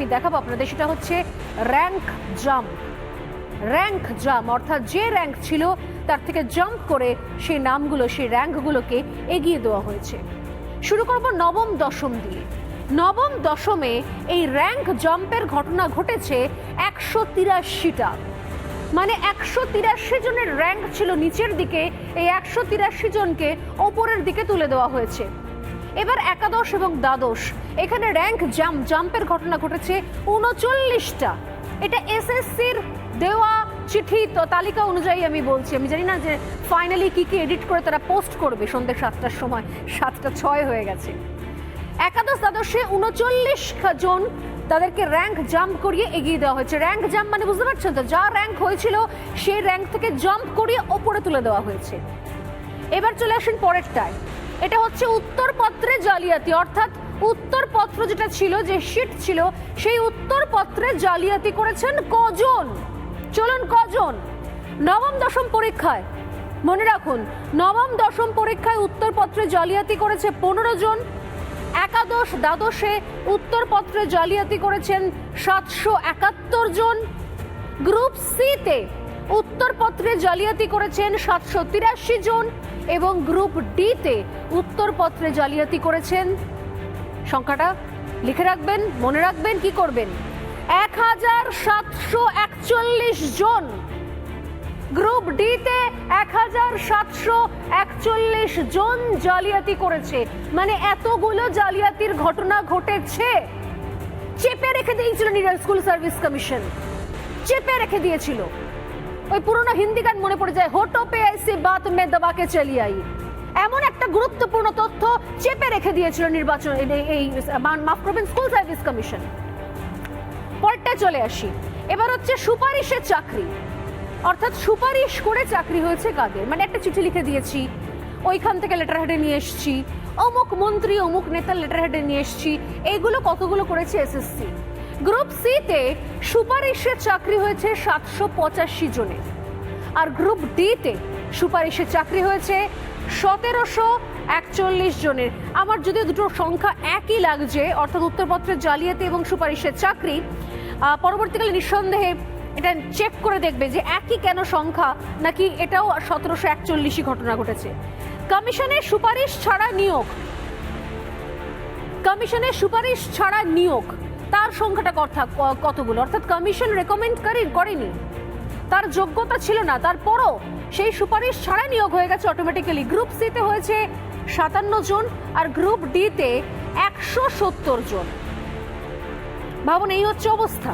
আমি দেখাবো আপনাদের, সেটা হচ্ছে র্যাঙ্ক জাম্প র্যাঙ্ক জাম্প অর্থাৎ যে র্যাঙ্ক ছিল, তার থেকে জাম্প করে সেই নামগুলো, সেই র্যাঙ্কগুলোকে এগিয়ে দেওয়া হয়েছে। শুরু করব নবম, দশম দিয়ে। নবম, দশমে এই র্যাঙ্ক জাম্পের ঘটনা ঘটেছে একশো তিরাশিটা। মানে একশো তিরাশি জনের র্যাঙ্ক ছিল নিচের দিকে, এই একশো তিরাশি জনকে ওপরের দিকে তুলে দেওয়া হয়েছে। এবার একাদশ এবং দ্বাদশ এখানে র্যাঙ্ক জাম্প জাম্পের ঘটনা ঘটেছে উনচল্লিশটা। এটা এসএসসির দেওয়া চিঠি, তো তালিকা অনুযায়ী আমি বলছি, আমি জানি না যে ফাইনালি কি কি এডিট করে তারা পোস্ট করবে সন্ধ্যে সাতটার সময়, সাতটা ছয় হয়ে গেছে। একাদশ দ্বাদশে উনচল্লিশ জন তাদেরকে র্যাঙ্ক জাম্প করিয়ে এগিয়ে দেওয়া হয়েছে। র্যাঙ্ক জাম্প মানে বুঝতে পারছেন তো, যা র্যাঙ্ক হয়েছিল সেই র্যাঙ্ক থেকে জাম্প করিয়ে ওপরে তুলে দেওয়া হয়েছে। এবার চলে আসেন পরেরটায়। এটা হচ্ছে উত্তরপত্রে জালিয়াতি, অর্থাৎ উত্তরপত্র যেটা ছিল, যে শিট ছিল, সেই উত্তরপত্রে জালিয়াতি করেছেন কজন? চলুন কজন? নবম, দশম পরীক্ষায়। মনে রাখুন, নবম, দশম পরীক্ষায় উত্তরপত্রে জালিয়াতি করেছে পনেরো জন। একাদশ, দ্বাদশে উত্তরপত্রে জালিয়াতি করেছেন সাতশো একাত্তর জন। গ্রুপ সিতে উত্তরপত্রে জালিয়াতি করেছেন সাতশো তিরাশি জন এবং গ্রুপ ডিতে উত্তরপত্রে জালিয়াতি করেছেন সংখ্যাটা লিখে রাখবেন, মনে রাখবেন কি করবেন? এক হাজার সাতশো একচল্লিশ জন। গ্রুপ ডিতে এক হাজার সাতশো একচল্লিশ জন জালিয়াতি করেছে। মানে এতগুলো জালিয়াতির ঘটনা ঘটেছে। চেপে রেখে দিয়েছিল নিরাল স্কুল সার্ভিস কমিশন। চেপে রেখে দিয়েছিল। ওই পুরোনো হিন্দি গান মনে পড়ে যায়, হোটো পে বাত মে দবাকে চলি আই। এমন একটা গুরুত্বপূর্ণ তথ্য চেপে রেখে দিয়েছিল নির্বাচন এই- মাফ করবেন, স্কুল সার্ভিস কমিশন। পরেরটা চলে আসি। এবার হচ্ছে সুপারিশের চাকরি। অর্থাৎ সুপারিশ করে চাকরি হয়েছে কাদের? মানে একটা চিঠি লিখে দিয়েছি, ওইখান থেকে লেটার হেডে নিয়ে এসেছি, অমুক মন্ত্রী, অমুক নেতার লেটার হেডে নিয়ে এসেছি, এইগুলো কতগুলো করেছে এসএসসি গ্রুপ সিতে সুপারিশের চাকরি হয়েছে সাতশো পঁচাশি জনের। আর গ্রুপ ডিতে সুপারিশের চাকরি হয়েছে সতেরোশো একচল্লিশ জনের। আমার যদিও দুটো সংখ্যা একই লাগছে, অর্থাৎ উত্তরপত্রের জালিয়াতি এবং সুপারিশের চাকরি পরবর্তীকালে নিঃসন্দেহে এটা চেক করে দেখবে যে একই কেন সংখ্যা, নাকি এটাও সতেরোশো একচল্লিশই ঘটনা ঘটেছে। কমিশনের সুপারিশ ছাড়া নিয়োগ। কমিশনের সুপারিশ ছাড়া নিয়োগ। তার সংখ্যাটা কথা কতগুলো? অর্থাৎ কমিশন রেকমেন্ড করেনি। তার যোগ্যতা ছিল না। তারপরও সেই সুপারিশ ছাড়া নিয়োগ হয়ে গেছে অটোমেটিক্যালি গ্রুপ সিতে হয়েছে সাতান্ন জন আর গ্রুপ ডিতে একশো সত্তর জন। ভাবুন, এই হচ্ছে অবস্থা।